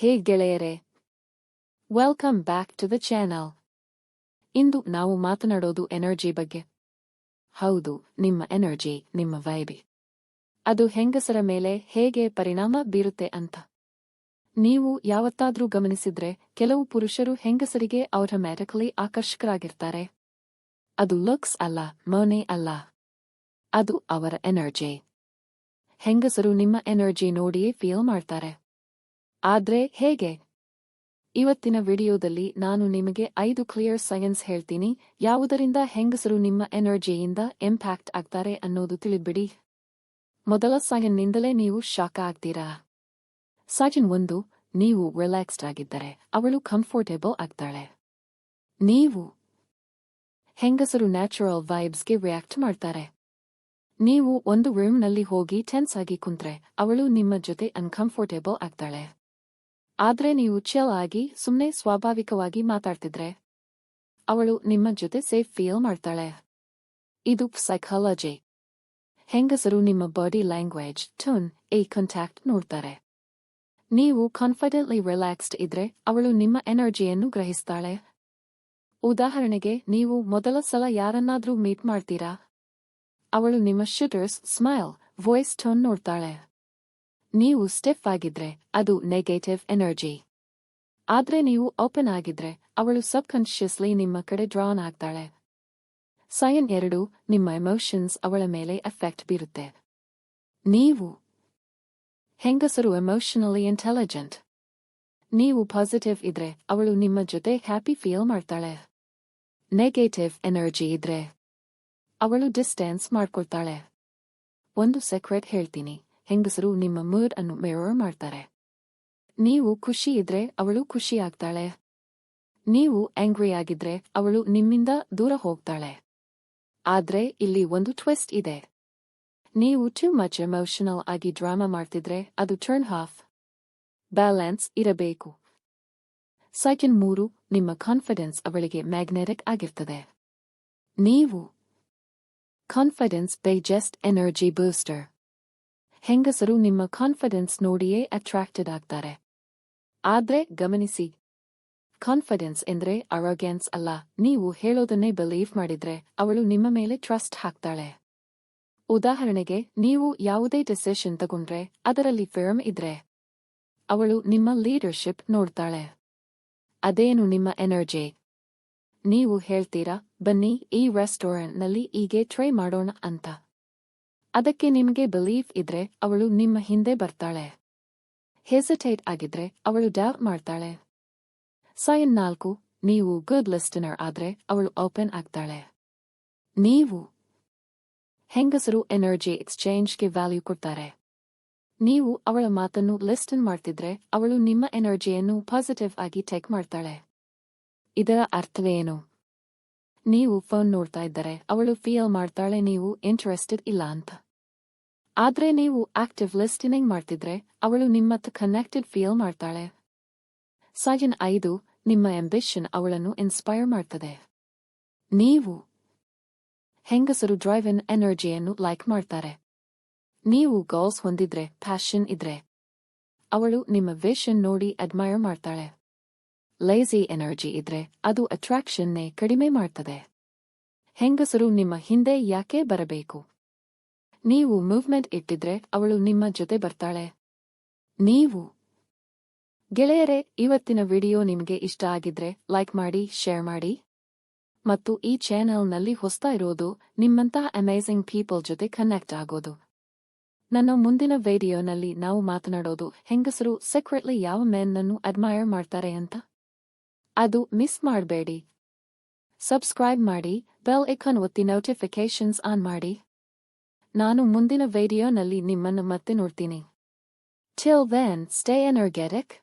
ಹೇ ಗೆಳೆಯರೆ welcome back to the channel ಇಂದು ನಾವು ಮಾತನಾಡೋದು ಎನರ್ಜಿ ಬಗ್ಗೆ. ಹೌದು, ನಿಮ್ಮ ಎನರ್ಜಿ ನಿಮ್ಮ ವೈಬಿ ಅದು ಹೆಂಗಸರ ಮೇಲೆ ಹೇಗೆ ಪರಿಣಾಮ ಬೀರುತ್ತೆ ಅಂತ. ನೀವು ಯಾವತ್ತಾದ್ರೂ ಗಮನಿಸಿದ್ರೆ ಕೆಲವು ಪುರುಷರು ಹೆಂಗಸರಿಗೆ ಆಟೋಮ್ಯಾಟಿಕಲಿ ಆಕರ್ಷಕರಾಗಿರ್ತಾರೆ. ಅದು ಲುಕ್ಸ್ ಅಲ್ಲ, ಮೋನೆ ಅಲ್ಲ. ಅದು ಅವರ ಎನರ್ಜಿ ಹೆಂಗಸರು ನಿಮ್ಮ ಎನರ್ಜಿ ನೋಡಿಯೇ ಫೀಲ್ ಮಾಡ್ತಾರೆ. ಆದ್ರೆ ಹೇಗೆ? ಇವತ್ತಿನ ವಿಡಿಯೋದಲ್ಲಿ ನಾನು ನಿಮಗೆ ಐದು ಕ್ಲಿಯರ್ ಸೈನ್ಸ್ ಹೇಳ್ತೀನಿ. ಯಾವುದರಿಂದ ಹೆಂಗಸರು ನಿಮ್ಮ ಎನರ್ಜಿಯಿಂದ ಇಂಪ್ಯಾಕ್ಟ್ ಆಗ್ತಾರೆ ಅನ್ನೋದು ತಿಳಿಬಿಡಿ ಮೊದಲ ಸೈನ್ನಿಂದಲೇ ನೀವು ಶಾಕ್ ಆಗ್ತೀರಾ? ಸೈನ್ ಒಂದು ನೀವು ರಿಲ್ಯಾಕ್ಸ್ಡ್ ಆಗಿದ್ದರೆ ಅವಳು ಕಂಫರ್ಟೇಬಲ್ ಆಗ್ತಾಳೆ. ನೀವು ಹೆಂಗಸರು ನ್ಯಾಚುರಲ್ ವೈಬ್ಸ್ಗೆ ರಿಯಾಕ್ಟ್ ಮಾಡ್ತಾರೆ. ನೀವು ಒಂದು ರೂಮ್ನಲ್ಲಿ ಹೋಗಿ ಟೆನ್ಸ್ ಆಗಿ ಕುಂತ್ರೆ ಅವಳು ನಿಮ್ಮ ಜೊತೆ ಅನ್ಕಂಫರ್ಟೇಬಲ್ ಆಗ್ತಾಳೆ. ಆದ್ರೆ ನೀವು ಚಿಲ್ ಆಗಿ, ಸುಮ್ನೆ ಸ್ವಾಭಾವಿಕವಾಗಿ ಮಾತಾಡ್ತಿದ್ರೆ, ಅವಳು ನಿಮ್ಮ ಜೊತೆ ಸೇಫ್ ಫೀಲ್ ಮಾಡ್ತಾಳೆ. ಇದು ಸೈಕಾಲಜಿ ಹೆಂಗಸರು ನಿಮ್ಮ body language tone eye contact ನೋಡ್ತಾರೆ. ನೀವು ಕಾನ್ಫಿಡೆಂಟ್ಲಿ ರಿಲ್ಯಾಕ್ಸ್ಡ್ ಇದ್ರೆ, ಅವಳು ನಿಮ್ಮ ಎನರ್ಜಿಯನ್ನು ಗ್ರಹಿಸ್ತಾಳೆ. ಉದಾಹರಣೆಗೆ, ನೀವು ಮೊದಲ ಸಲ ಯಾರನ್ನಾದ್ರೂ ಮೀಟ್ ಮಾಡ್ತೀರಾ? ಅವಳು ನಿಮ್ಮ ಶುಟರ್ಸ್ ಸ್ಮೈಲ್ ವಾಯ್ಸ್ ಟೋನ್ ನೋಡ್ತಾಳೆ. ನೀವು ಸ್ಟಿಫ್ ಆಗಿದ್ರೆ ಅದು ನೆಗೆಟಿವ್ ಎನರ್ಜಿ ಆದ್ರೆ ನೀವು ಓಪನ್ ಆಗಿದ್ರೆ ಅವಳು ಸಬ್ಕಾನ್ಷಿಯಸ್ಲಿ ನಿಮ್ಮ ಕಡೆ ಡ್ರಾನ್ ಆಗ್ತಾಳೆ. ಸಯನ್ ಎರಡು, ನಿಮ್ಮ ಎಮೋಷನ್ಸ್ ಅವಳ ಮೇಲೆ ಎಫೆಕ್ಟ್ ಬೀರುತ್ತೆ. ನೀವು ಹೆಂಗಸರು ಎಮೋಷನಲಿ ಇಂಟೆಲಿಜೆಂಟ್ ನೀವು ಪಾಸಿಟಿವ್ ಇದ್ರೆ ಅವಳು ನಿಮ್ಮ ಜೊತೆ ಹ್ಯಾಪಿ ಫೀಲ್ ಮಾಡ್ತಾಳೆ. ನೆಗೆಟಿವ್ ಎನರ್ಜಿ ಇದ್ರೆ ಅವಳು ಡಿಸ್ಟೆನ್ಸ್ ಮಾಡ್ಕೊಳ್ತಾಳೆ. ಒಂದು ಸೆಕ್ರೆಟ್ ಹೇಳ್ತೀನಿ. ಹೆಂಗಸರು ನಿಮ್ಮ ಮೂಡ್ ಅನ್ನು ಮೇರೋರ್ ಮಾಡ್ತಾರೆ. ನೀವು ಖುಷಿ ಇದ್ರೆ ಅವಳು ಖುಷಿ ಆಗ್ತಾಳೆ. ನೀವು ಆಂಗ್ರಿ ಆಗಿದ್ರೆ ಅವಳು ನಿಮ್ಮಿಂದ ದೂರ ಹೋಗ್ತಾಳೆ. ಆದ್ರೆ ಇಲ್ಲಿ ಒಂದು ಟ್ವಿಸ್ಟ್ ಇದೆ. ನೀವು ಟೂ ಮಚ್ ಎಮೋಷನಲ್ ಆಗಿ ಡ್ರಾಮಾ ಮಾಡ್ತಿದ್ರೆ ಅದು ಟರ್ನ್ ಹಾಫ್ ಬ್ಯಾಲೆನ್ಸ್ ಇರಬೇಕು. ಸೆಕೆಂಡ್ ಮೂರು, ನಿಮ್ಮ ಕಾನ್ಫಿಡೆನ್ಸ್ ಅವಳಿಗೆ ಮ್ಯಾಗ್ನೆಟಿಕ್ ಆಗಿರ್ತದೆ. ನೀವು confidence by just energy booster ಹೆಂಗಸರು ನಿಮ್ಮ ಕಾನ್ಫಿಡೆನ್ಸ್ ನೋಡಿಯೇ ಅಟ್ರಾಕ್ಟೆಡ್ ಆಗ್ತಾರೆ. ಆದ್ರೆ ಗಮನಿಸಿ. ಕಾನ್ಫಿಡೆನ್ಸ್ ಎಂದ್ರೆ ಅರೋಗ್ಯಾನ್ಸ್ ಅಲ್ಲ. ನೀವು ಹೇಳೋದನ್ನೇ ಬಿಲೀವ್ ಮಾಡಿದ್ರೆ ಅವಳು ನಿಮ್ಮ ಮೇಲೆ ಟ್ರಸ್ಟ್ ಹಾಕ್ತಾಳೆ. ಉದಾಹರಣೆಗೆ, ನೀವು ಯಾವುದೇ ಡಿಸಿಷನ್ ತಗೊಂಡ್ರೆ, ಅದರಲ್ಲಿ ಫಿರ್ಮ್ ಇದ್ರೆ, ಅವಳು ನಿಮ್ಮ ಲೀಡರ್ಶಿಪ್ ನೋಡ್ತಾಳೆ. ಅದೇನು ನಿಮ್ಮ ಎನರ್ಜಿ ನೀವು ಹೇಳ್ತೀರಾ, ಬನ್ನಿ ಈ ರೆಸ್ಟೋರೆಂಟ್ನಲ್ಲಿ ಹೀಗೆ ಟ್ರೈ ಮಾಡೋಣ ಅಂತ. ಅದಕ್ಕೆ ನಿಮಗೆ ಬಿಲೀಫ್ ಇದ್ರೆ ಅವಳು ನಿಮ್ಮ ಹಿಂದೆ ಬರ್ತಾಳೆ. ಹೆಸಿಟೇಟ್ ಆಗಿದ್ರೆ ಅವಳು ಡೌಟ್ ಮಾಡ್ತಾಳೆ. ಸೈನ್ ನಾಲ್ಕು, ನೀವು ಗುಡ್ ಲಿಸ್ಟನರ್ ಆದ್ರೆ ಅವಳು ಓಪನ್ ಆಗ್ತಾಳೆ. ನೀವು ಹೆಂಗಸರು ಎನರ್ಜಿ ಎಕ್ಸ್ಚೇಂಜ್ಗೆ ವ್ಯಾಲ್ಯೂ ಕೊಡ್ತಾರೆ. ನೀವು ಅವಳ ಮಾತನ್ನು ಲಿಸ್ಟನ್ ಮಾಡ್ತಿದ್ರೆ ಅವಳು ನಿಮ್ಮ ಎನರ್ಜಿಯನ್ನು ಪಾಸಿಟಿವ್ ಆಗಿ ಟೇಕ್ ಮಾಡ್ತಾಳೆ. ಇದರ ಅರ್ಥವೇನು? ನೀವು ಫೋನ್ ನೋಡ್ತಾ ಇದ್ದರೆ ಅವಳು ಫೀಲ್ ಮಾಡ್ತಾಳೆ, ನೀವು ಇಂಟ್ರೆಸ್ಟೆಡ್ ಇಲ್ಲ ಅಂತ. ಆದ್ರೆ ನೀವು ಆಕ್ಟಿವ್ ಲಿಸ್ಟಿನಿಂಗ್ ಮಾಡ್ತಿದ್ರೆ ಅವಳು ನಿಮ್ಮತ್ತ ಕನೆಕ್ಟೆಡ್ ಫೀಲ್ ಮಾಡ್ತಾಳೆ. ಸಜನ್ ಐದು, ನಿಮ್ಮ ಎಂಬಿಷನ್ ಅವಳನ್ನು ಇನ್ಸ್ಪೈರ್ ಮಾಡ್ತದೆ. ನೀವು ಹೆಂಗಸರು ಡ್ರೈವ್ ಇನ್ ಎನರ್ಜಿಯನ್ನು ಲೈಕ್ ಮಾಡ್ತಾರೆ. ನೀವು ಗರ್ಲ್ಸ್ ಹೊಂದಿದ್ರೆ ಫ್ಯಾಷನ್ ಇದ್ರೆ ಅವಳು ನಿಮ್ಮ ವಿಷನ್ ನೋಡಿ ಅಡ್ಮೈರ್ ಮಾಡ್ತಾಳೆ. ಲೇಜಿ ಎನರ್ಜಿ ಇದ್ರೆ ಅದು ಅಟ್ರಾಕ್ಷನ್ನೇ ಕಡಿಮೆ ಮಾಡ್ತದೆ. ಹೆಂಗಸರು ನಿಮ್ಮ ಹಿಂದೆ ಯಾಕೆ ಬರಬೇಕು? ನೀವು ಮೂವ್ಮೆಂಟ್ ಇಟ್ಟಿದ್ರೆ ಅವಳು ನಿಮ್ಮ ಜೊತೆ ಬರ್ತಾಳೆ. ನೀವು. ಗೆಳೆಯರೇ, ಇವತ್ತಿನ ವಿಡಿಯೋ ನಿಮಗೆ ಇಷ್ಟ ಆಗಿದ್ರೆ ಲೈಕ್ ಮಾಡಿ ಶೇರ್ ಮಾಡಿ. ಮತ್ತು ಈ ಚಾನೆಲ್ನಲ್ಲಿ ಹೊಸ್ತಾ ಇರೋದು ನಿಮ್ಮಂತಹ ಅಮೇಜಿಂಗ್ ಪೀಪಲ್ ಜೊತೆ ಕನೆಕ್ಟ್ ಆಗೋದು. ನನ್ನ ಮುಂದಿನ ವಿಡಿಯೋನಲ್ಲಿ ನಾವು ಮಾತನಾಡೋದು ಹೆಂಗಸರು ಸೆಕ್ರೆಟ್ಲಿ ಯಾವ ಮೆನ್ನನ್ನು ಅಡ್ಮೈರ್ ಮಾಡ್ತಾರೆ ಅಂತ. ಅದು ಮಿಸ್ ಮಾಡಬೇಡಿ. ಸಬ್ಸ್ಕ್ರೈಬ್ ಮಾಡಿ ಬೆಲ್ ಐಕಾನ್ ಒತ್ತಿ ನೋಟಿಫಿಕೇಶನ್ಸ್ ಆನ್ ಮಾಡಿ. ನಾನು ಮುಂದಿನ ವಿಡಿಯೋನಲ್ಲಿ ನಿಮ್ಮನ್ನು ಮತ್ತೆ ನೋಡ್ತೀನಿ. Till then stay ಎನರ್ಗೆಟಿಕ್